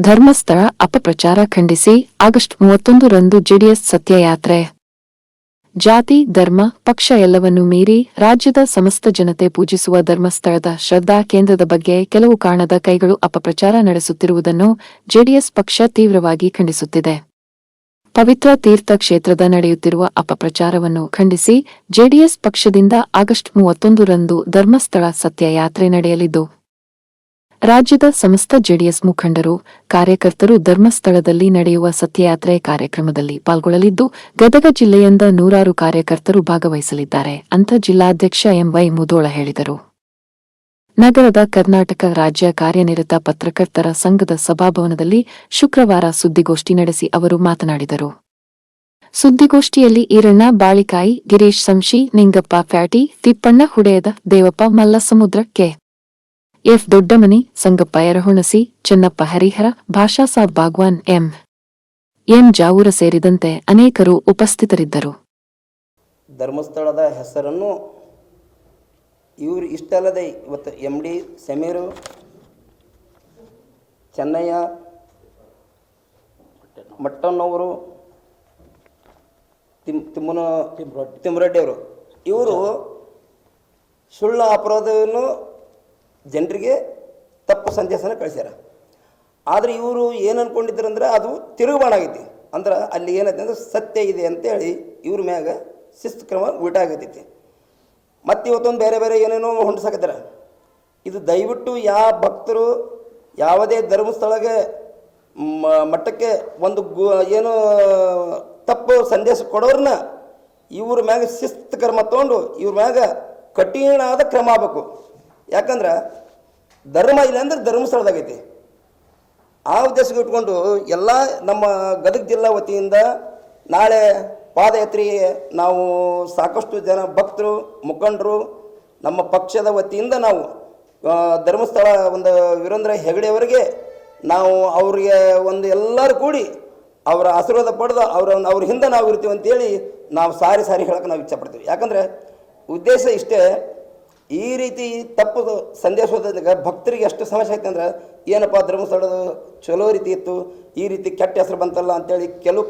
ಧರ್ಮಸ್ಥಳ ಅಪಪ್ರಚಾರ ಖಂಡಿಸಿ ಆಗಸ್ಟ್ ಮೂವತ್ತೊಂದರಂದು ಜೆಡಿಎಸ್ ಸತ್ಯಯಾತ್ರೆ. ಜಾತಿ, ಧರ್ಮ, ಪಕ್ಷ ಎಲ್ಲವನ್ನೂ ಮೀರಿ ರಾಜ್ಯದ ಸಮಸ್ತ ಜನತೆ ಪೂಜಿಸುವ ಧರ್ಮಸ್ಥಳದ ಶ್ರದ್ಧಾ ಕೇಂದ್ರದ ಬಗ್ಗೆ ಕೆಲವು ಕಾರಣದ ಕೈಗಳು ಅಪಪ್ರಚಾರ ನಡೆಸುತ್ತಿರುವುದನ್ನು ಜೆಡಿಎಸ್ ಪಕ್ಷ ತೀವ್ರವಾಗಿ ಖಂಡಿಸುತ್ತಿದೆ. ಪವಿತ್ರ ತೀರ್ಥ ಕ್ಷೇತ್ರದ ನಡೆಯುತ್ತಿರುವ ಅಪಪ್ರಚಾರವನ್ನು ಖಂಡಿಸಿ ಜೆಡಿಎಸ್ ಪಕ್ಷದಿಂದ ಆಗಸ್ಟ್ ಮೂವತ್ತೊಂದರಂದು ಧರ್ಮಸ್ಥಳ ಸತ್ಯಯಾತ್ರೆ ನಡೆಯಲಿದ್ದು ರಾಜ್ಯದ ಸಮಸ್ತ ಜೆಡಿಎಸ್ ಮುಖಂಡರು, ಕಾರ್ಯಕರ್ತರು ಧರ್ಮಸ್ಥಳದಲ್ಲಿ ನಡೆಯುವ ಸತ್ಯಯಾತ್ರೆ ಕಾರ್ಯಕ್ರಮದಲ್ಲಿ ಪಾಲ್ಗೊಳ್ಳಲಿದ್ದು, ಗದಗ ಜಿಲ್ಲೆಯಿಂದ ನೂರಾರು ಕಾರ್ಯಕರ್ತರು ಭಾಗವಹಿಸಲಿದ್ದಾರೆ, ಅಂತ ಜಿಲ್ಲಾಧ್ಯಕ್ಷ ಎಂವೈ ಮುದೋಳ ಹೇಳಿದರು. ನಗರದ ಕರ್ನಾಟಕ ರಾಜ್ಯ ಕಾರ್ಯನಿರತ ಪತ್ರಕರ್ತರ ಸಂಘದ ಸಭಾಭವನದಲ್ಲಿ ಶುಕ್ರವಾರ ಸುದ್ದಿಗೋಷ್ಠಿ ನಡೆಸಿ ಅವರು ಮಾತನಾಡಿದರು. ಸುದ್ದಿಗೋಷ್ಠಿಯಲ್ಲಿ Eranna, Balikayi, Girish Samshi, Ningappa Phatti, Tippanna Hudeyada Devappa, Mallasamudra, K. F Doddamani Sangappa Yarahunasi Chennappa Harihara Bhashasab Bhagwan M. M Javoor ಸೇರಿದಂತೆ ಅನೇಕರು ಉಪಸ್ಥಿತರಿದ್ದರು. ಧರ್ಮಸ್ಥಳದ ಹೆಸರನ್ನು ಇವರು ಇಷ್ಟಲ್ಲದೆ ಇವತ್ತು ಎಂ ಡಿ ಸಮೀರು ಚೆನ್ನಯ್ಯ ಮಟ್ಟನವರು ತಿಮ್ ತಿಮ್ಮನ ತಿಮ್ಮರೆಡ್ಡಿ ಅವರು ಇವರು ಸುಳ್ಳು ಅಪರಾಧವನ್ನು ಜನರಿಗೆ ತಪ್ಪು ಸಂದೇಶನ ಕಳಿಸ್ಯಾರ. ಆದರೆ ಇವರು ಏನು ಅನ್ಕೊಂಡಿದ್ರು ಅಂದ್ರೆ ಅದು ತಿರುಗುಬಾಣ ಆಗೈತಿ. ಅಂದ್ರೆ ಅಲ್ಲಿ ಏನೈತೆ ಅಂದ್ರೆ ಸತ್ಯ ಇದೆ ಅಂತೇಳಿ ಇವ್ರ ಮ್ಯಾಗ ಶಿಸ್ತು ಕ್ರಮ ಉಲ್ಟ ಆಗತೈತಿ. ಮತ್ತು ಇವತ್ತೊಂದು ಬೇರೆ ಬೇರೆ ಏನೇನೋ ಹೊಂಡ್ಸಕತ್ತಾರ ಇದು ದಯವಿಟ್ಟು ಯಾವ ಭಕ್ತರು ಯಾವುದೇ ಧರ್ಮಸ್ಥಳಗೆ ಮಟ್ಟಕ್ಕೆ ಒಂದು ಗು, ಏನು ತಪ್ಪು ಸಂದೇಶ ಕೊಡೋರನ್ನ ಇವ್ರ ಮ್ಯಾಗ ಶಿಸ್ತು ಕ್ರಮ ತೊಗೊಂಡು ಇವ್ರ ಮ್ಯಾಗ ಕಠಿಣವಾದ ಕ್ರಮ ಆಗ್ಬೇಕು. ಯಾಕಂದ್ರೆ ಧರ್ಮ ಇಲ್ಲ ಅಂದ್ರೆ ಧರ್ಮಸ್ಥಳದಾಗೈತಿ ಆ ಉದ್ದೇಶಕ್ಕೆ ಇಟ್ಕೊಂಡು ಎಲ್ಲ ನಮ್ಮ ಗದಗ ಜಿಲ್ಲಾ ವತಿಯಿಂದ ನಾಳೆ ಪಾದಯಾತ್ರಿ ನಾವು ಸಾಕಷ್ಟು ಜನ ಭಕ್ತರು, ಮುಖಂಡರು, ನಮ್ಮ ಪಕ್ಷದ ವತಿಯಿಂದ ನಾವು ಧರ್ಮಸ್ಥಳ ಒಂದು ವೀರೇಂದ್ರ ಹೆಗಡೆಯವರಿಗೆ ನಾವು ಅವರಿಗೆ ಒಂದು ಎಲ್ಲರೂ ಕೂಡಿ ಅವರ ಆಶೀರ್ವಾದ ಪಡೆದು ಅವರ, ಅವ್ರ ಹಿಂದೆ ನಾವು ಇರ್ತೀವಿ ಅಂತೇಳಿ ನಾವು ಸಾರಿ ಸಾರಿ ಹೇಳಕ್ಕೆ ನಾವು ಇಚ್ಛಪಡ್ತೀವಿ ಯಾಕಂದರೆ ಉದ್ದೇಶ ಇಷ್ಟೇ ಈ ರೀತಿ ತಪ್ಪು ಸಂದೇಶ ಭಕ್ತರಿಗೆ ಎಷ್ಟು ಸಮಸ್ಯೆ ಐತೆ ಅಂದ್ರೆ, ಏನಪ್ಪ ಧರ್ಮಸ್ಥಳದ ಚಲೋ ರೀತಿ ಇತ್ತು, ಈ ರೀತಿ ಕೆಟ್ಟ ಹೆಸರು ಬಂತಲ್ಲ ಅಂತೇಳಿ ಕೆಲವು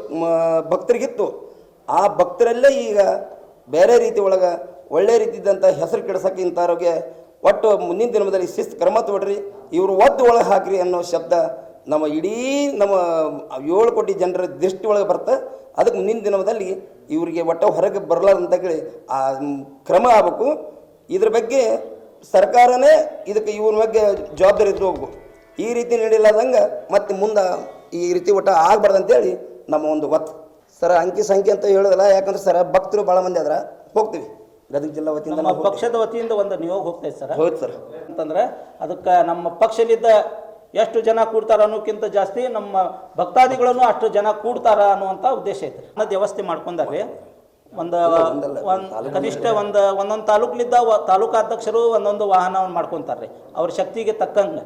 ಭಕ್ತರಿಗಿತ್ತು ಆ ಭಕ್ತರಲ್ಲೇ ಈಗ ಬೇರೆ ರೀತಿ ಒಳಗೆ ಒಳ್ಳೆ ರೀತಿದ್ದಂಥ ಹೆಸರು ಇಂಥ ಇಂಥವ್ರಿಗೆ ಒಟ್ಟು ಮುಂದಿನ ದಿನದಲ್ಲಿ ಶಿಸ್ತು ಕ್ರಮ ತೊಡ್ರಿ ಇವರು ಒದ್ದು ಒಳಗೆ ಹಾಕ್ರಿ ಅನ್ನೋ ಶಬ್ದ ನಮ್ಮ ಇಡೀ ನಮ್ಮ ಏಳು ಕೋಟಿ ಜನರ ದೃಷ್ಟಿ ಒಳಗೆ ಬರ್ತಾ, ಅದಕ್ಕೆ ಮುಂದಿನ ದಿನದಲ್ಲಿ ಇವರಿಗೆ ಒಟ್ಟು ಹೊರಗೆ ಬರಲಾರ್ದಂತ ಹೇಳಿ ಆ ಕ್ರಮ ಆಗಬೇಕು. ಇದ್ರ ಬಗ್ಗೆ ಸರ್ಕಾರನೇ ಇದಕ್ಕೆ ಇವ್ರ ಬಗ್ಗೆ ಜವಾಬ್ದಾರಿ ಹೋಗ್ಬೇಕು. ಈ ರೀತಿ ನಡೀಲಾದಂಗೆ ಮತ್ತೆ ಮುಂದೆ ಈ ರೀತಿ ಒಟ್ಟು ಆಗ್ಬಾರ್ದು ಅಂತೇಳಿ ನಮ್ಮ ಒಂದು ಒತ್ತು. ಸರ ಅಂಕಿ ಸಂಖ್ಯೆ ಅಂತ ಹೇಳೋದಿಲ್ಲ ಯಾಕಂದ್ರೆ ಸರ್ ಭಕ್ತರು ಭಾಳ ಮಂದಿ ಅದ್ರ ಹೋಗ್ತೀವಿ. ಗದಗ ಜಿಲ್ಲಾ ವತಿಯಿಂದ ನಮ್ಮ ಪಕ್ಷದ ವತಿಯಿಂದ ಒಂದು ನಿಯೋಗ ಹೋಗ್ತೈತೆ ಸರ್. ಹೌದು ಸರ್. ಅಂತಂದ್ರೆ ಅದಕ್ಕೆ ನಮ್ಮ ಪಕ್ಷಲಿದ್ದ ಎಷ್ಟು ಜನ ಕೂಡ್ತಾರ ಅನ್ನೋಕ್ಕಿಂತ ಜಾಸ್ತಿ ನಮ್ಮ ಭಕ್ತಾದಿಗಳನ್ನು ಅಷ್ಟು ಜನ ಕೂಡ್ತಾರ ಅನ್ನುವಂಥ ಉದ್ದೇಶ ಐತೆ. ಅನ್ನೋದು ವ್ಯವಸ್ಥೆ ಮಾಡ್ಕೊಂಡಾರ್ರಿ. ಒಂದು ಒಂದು ಕನಿಷ್ಠ ಒಂದು ಒಂದೊಂದು ತಾಲೂಕ್ಲಿದ್ದ ತಾಲೂಕಾ ಅಧ್ಯಕ್ಷರು ಒಂದೊಂದು ವಾಹನವನ್ನು ಮಾಡ್ಕೊತಾರೆ ಅವ್ರ ಶಕ್ತಿಗೆ ತಕ್ಕಂಗೆ.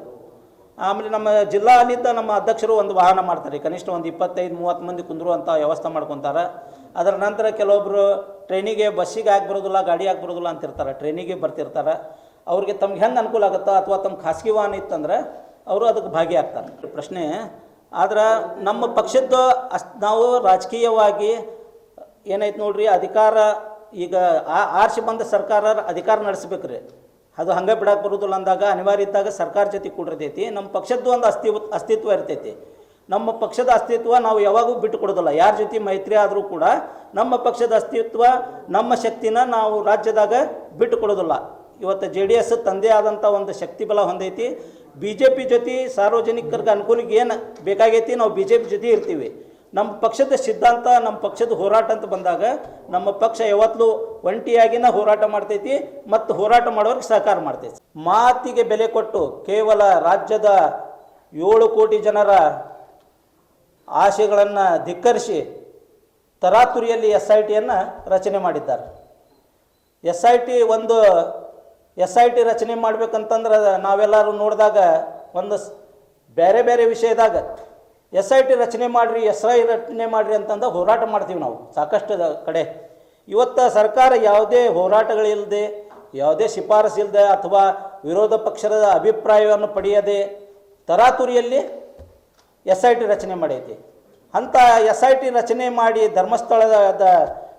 ಆಮೇಲೆ ನಮ್ಮ ಜಿಲ್ಲಾಲಿದ್ದ ನಮ್ಮ ಅಧ್ಯಕ್ಷರು ಒಂದು ವಾಹನ ಮಾಡ್ತಾರೆ ಕನಿಷ್ಠ ಒಂದು ಇಪ್ಪತ್ತೈದು ಮೂವತ್ತು ಮಂದಿ ಕುಂದ್ರುವಂಥ ವ್ಯವಸ್ಥೆ ಮಾಡ್ಕೊತಾರೆ. ಅದರ ನಂತರ ಕೆಲವೊಬ್ಬರು ಟ್ರೈನಿಗೆ ಬಸ್ಸಿಗೆ ಆಗಿ ಬರೋದಿಲ್ಲ ಗಾಡಿ ಆಗಿ ಬರೋದಿಲ್ಲ ಅಂತಿರ್ತಾರೆ ಟ್ರೈನಿಗೆ ಬರ್ತಿರ್ತಾರೆ. ಅವ್ರಿಗೆ ತಮ್ಗೆ ಹೆಂಗೆ ಅನುಕೂಲ ಆಗುತ್ತಾ ಅಥವಾ ತಮ್ಮ ಖಾಸಗಿ ವಾಹನ ಇತ್ತಂದ್ರೆ ಅವರು ಅದಕ್ಕೆ ಭಾಗಿಯಾಗ್ತಾರೆ ಪ್ರಶ್ನೆ ಆದ್ರೆ ನಮ್ಮ ಪಕ್ಷದ್ದು ಅಷ್ಟು ನಾವು ರಾಜಕೀಯವಾಗಿ ಏನೈತೆ ನೋಡ್ರಿ, ಅಧಿಕಾರ, ಈಗ ಆರ್ಸಿ ಬಂದ ಸರ್ಕಾರ ಅಧಿಕಾರ ನಡೆಸ್ಬೇಕ್ರಿ. ಅದು ಹಂಗೆ ಬಿಡಕ್ಕೆ ಬರೋದಿಲ್ಲ ಅಂದಾಗ ಅನಿವಾರ್ಯ ಇದ್ದಾಗ ಸರ್ಕಾರ ಜೊತೆ ಕೂಡಿರ್ತೈತಿ. ನಮ್ಮ ಪಕ್ಷದ್ದು ಒಂದು ಅಸ್ತಿತ್ವ ಅಸ್ತಿತ್ವ ಇರ್ತೈತಿ. ನಮ್ಮ ಪಕ್ಷದ ಅಸ್ತಿತ್ವ ನಾವು ಯಾವಾಗೂ ಬಿಟ್ಟು ಕೊಡೋದಿಲ್ಲ. ಯಾರ ಜೊತೆ ಮೈತ್ರಿ ಆದರೂ ಕೂಡ ನಮ್ಮ ಪಕ್ಷದ ಅಸ್ತಿತ್ವ, ನಮ್ಮ ಶಕ್ತಿನ ನಾವು ರಾಜ್ಯದಾಗ ಬಿಟ್ಟು ಕೊಡೋದಿಲ್ಲ. ಇವತ್ತು ಜೆ ಡಿ ಎಸ್ ತಂದೆ ಆದಂಥ ಒಂದು ಶಕ್ತಿ ಬಲ ಹೊಂದೈತಿ. ಬಿ ಜೆ ಪಿ ಜೊತೆ ಸಾರ್ವಜನಿಕರಿಗೆ ಅನುಕೂಲಕ್ಕೆ ಏನು ಬೇಕಾಗೈತಿ, ನಾವು ಬಿ ಜೆ ಪಿ ಜೊತೆ ಇರ್ತೀವಿ. ನಮ್ಮ ಪಕ್ಷದ ಸಿದ್ಧಾಂತ, ನಮ್ಮ ಪಕ್ಷದ ಹೋರಾಟ ಅಂತ ಬಂದಾಗ ನಮ್ಮ ಪಕ್ಷ ಯಾವತ್ತೂ ಒಂಟಿಯಾಗಿನ ಹೋರಾಟ ಮಾಡ್ತೈತಿ ಮತ್ತು ಹೋರಾಟ ಮಾಡೋರಿಗೆ ಸಹಕಾರ ಮಾಡ್ತೈತಿ. ಮಾತಿಗೆ ಬೆಲೆ ಕೊಟ್ಟು ಕೇವಲ ರಾಜ್ಯದ ಏಳು ಕೋಟಿ ಜನರ ಆಶೆಗಳನ್ನು ಧಿಕ್ಕರಿಸಿ ತರಾತುರಿಯಲ್ಲಿ ಎಸ್ ಐ ಟಿಯನ್ನು ರಚನೆ ಮಾಡಿದ್ದಾರೆ. ಎಸ್ ಐ ಟಿ ಒಂದು ಎಸ್ ಐ ಟಿ ರಚನೆ ಮಾಡ್ಬೇಕಂತಂದ್ರೆ ನಾವೆಲ್ಲರೂ ನೋಡಿದಾಗ ಒಂದು ಬೇರೆ ಬೇರೆ ವಿಷಯದಾಗ ಎಸ್ ಐ ಟಿ ರಚನೆ ಮಾಡಿರಿ ಎಸ್ ಐ ರಚನೆ ಮಾಡಿರಿ ಅಂತಂದ ಹೋರಾಟ ಮಾಡ್ತೀವಿ ನಾವು, ಸಾಕಷ್ಟು ಕಡೆ. ಇವತ್ತು ಸರ್ಕಾರ ಯಾವುದೇ ಹೋರಾಟಗಳಿಲ್ಲದೆ, ಯಾವುದೇ ಶಿಫಾರಸು ಇಲ್ಲದೆ ಅಥವಾ ವಿರೋಧ ಪಕ್ಷದ ಅಭಿಪ್ರಾಯವನ್ನು ಪಡೆಯದೆ ತರಾತುರಿಯಲ್ಲಿ ಎಸ್ ಐ ಟಿ ರಚನೆ ಮಾಡೈತಿ. ಅಂಥ ಎಸ್ ಐ ಟಿ ರಚನೆ ಮಾಡಿ ಧರ್ಮಸ್ಥಳದ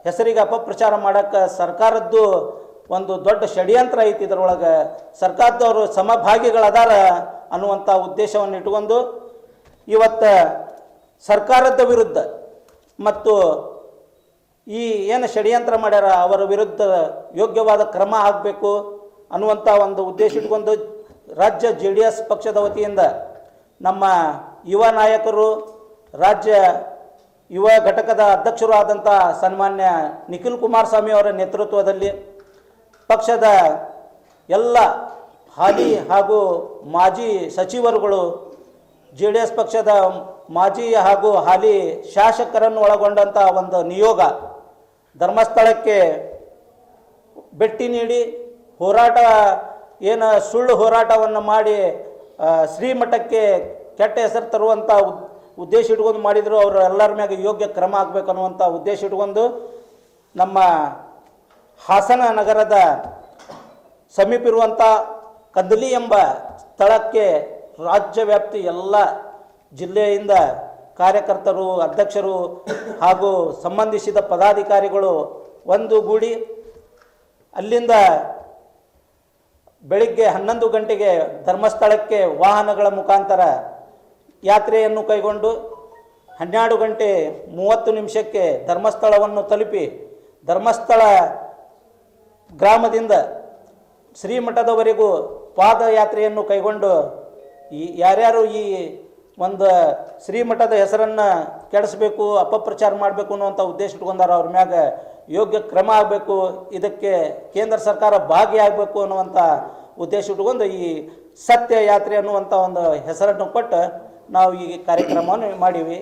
ಹೆಸರಿಗೆ ಅಪಪ್ರಚಾರ ಮಾಡೋಕ್ಕೆ ಸರ್ಕಾರದ್ದು ಒಂದು ದೊಡ್ಡ ಷಡ್ಯಂತ್ರ ಐತಿ ಇದರೊಳಗೆ. ಸರ್ಕಾರದವರು ಸಮಭಾಗಿಗಳದಾರ ಅನ್ನುವಂಥ ಉದ್ದೇಶವನ್ನು ಇಟ್ಕೊಂಡು ಇವತ್ತು ಸರ್ಕಾರದ ವಿರುದ್ಧ ಮತ್ತು ಈ ಏನು ಷಡ್ಯಂತ್ರ ಮಾಡ್ಯಾರ, ಅವರ ವಿರುದ್ಧ ಯೋಗ್ಯವಾದ ಕ್ರಮ ಆಗಬೇಕು ಅನ್ನುವಂಥ ಒಂದು ಉದ್ದೇಶ ಇಟ್ಕೊಂಡು ರಾಜ್ಯ ಜೆ ಡಿ ಎಸ್ ಪಕ್ಷದ ವತಿಯಿಂದ ನಮ್ಮ ಯುವ ನಾಯಕರು, ರಾಜ್ಯ ಯುವ ಘಟಕದ ಅಧ್ಯಕ್ಷರು ಆದಂಥ ಸನ್ಮಾನ್ಯ ನಿಖಿಲ್ ಕುಮಾರಸ್ವಾಮಿ ಅವರ ನೇತೃತ್ವದಲ್ಲಿ ಪಕ್ಷದ ಎಲ್ಲ ಹಾಲಿ ಹಾಗೂ ಮಾಜಿ ಸಚಿವರುಗಳು ಜೆ ಡಿ ಎಸ್ ಪಕ್ಷದ ಮಾಜಿ ಹಾಗೂ ಹಾಲಿ ಶಾಸಕರನ್ನು ಒಳಗೊಂಡಂಥ ಒಂದು ನಿಯೋಗ ಧರ್ಮಸ್ಥಳಕ್ಕೆ ಭೇಟಿ ನೀಡಿ ಹೋರಾಟ, ಏನು ಸುಳ್ಳು ಹೋರಾಟವನ್ನು ಮಾಡಿ ಶ್ರೀಮಠಕ್ಕೆ ಕೆಟ್ಟ ಹೆಸರು ತರುವಂಥ ಉದ್ದೇಶ ಇಟ್ಕೊಂಡು ಮಾಡಿದರು. ಅವರು ಎಲ್ಲರ ಮ್ಯಾಗ ಯೋಗ್ಯ ಕ್ರಮ ಆಗಬೇಕು ಅನ್ನುವಂಥ ಉದ್ದೇಶ ಇಟ್ಕೊಂಡು ನಮ್ಮ ಹಾಸನ ನಗರದ ಸಮೀಪ ಇರುವಂಥ ಕದಲಿ ಎಂಬ ಸ್ಥಳಕ್ಕೆ ರಾಜ್ಯವ್ಯಾಪ್ತಿ ಎಲ್ಲ ಜಿಲ್ಲೆಯಿಂದ ಕಾರ್ಯಕರ್ತರು, ಅಧ್ಯಕ್ಷರು ಹಾಗೂ ಸಂಬಂಧಿಸಿದ ಪದಾಧಿಕಾರಿಗಳು ಒಂದು ಗೂಡಿ ಅಲ್ಲಿಂದ ಬೆಳಿಗ್ಗೆ ಹನ್ನೊಂದು ಗಂಟೆಗೆ ಧರ್ಮಸ್ಥಳಕ್ಕೆ ವಾಹನಗಳ ಮುಖಾಂತರ ಯಾತ್ರೆಯನ್ನು ಕೈಗೊಂಡು ಹನ್ನೆರಡು ಗಂಟೆ ಮೂವತ್ತು ನಿಮಿಷಕ್ಕೆ ಧರ್ಮಸ್ಥಳವನ್ನು ತಲುಪಿ ಧರ್ಮಸ್ಥಳ ಗ್ರಾಮದಿಂದ ಶ್ರೀಮಠದವರೆಗೂ ಪಾದಯಾತ್ರೆಯನ್ನು ಕೈಗೊಂಡು ಈ ಯಾರ್ಯಾರು ಈ ಒಂದು ಶ್ರೀಮಠದ ಹೆಸರನ್ನು ಕೆಡಿಸ್ಬೇಕು, ಅಪಪ್ರಚಾರ ಮಾಡಬೇಕು ಅನ್ನುವಂಥ ಉದ್ದೇಶ ಇಟ್ಕೊಂಡಾರ ಅವ್ರ ಮ್ಯಾಗ ಯೋಗ್ಯ ಕ್ರಮ ಆಗಬೇಕು, ಇದಕ್ಕೆ ಕೇಂದ್ರ ಸರ್ಕಾರ ಭಾಗಿಯಾಗಬೇಕು ಅನ್ನುವಂಥ ಉದ್ದೇಶ ಇಟ್ಕೊಂಡು ಈ ಸತ್ಯ ಯಾತ್ರೆ ಅನ್ನುವಂಥ ಒಂದು ಹೆಸರನ್ನು ಕೊಟ್ಟು ನಾವು ಈ ಕಾರ್ಯಕ್ರಮವನ್ನು ಮಾಡೀವಿ.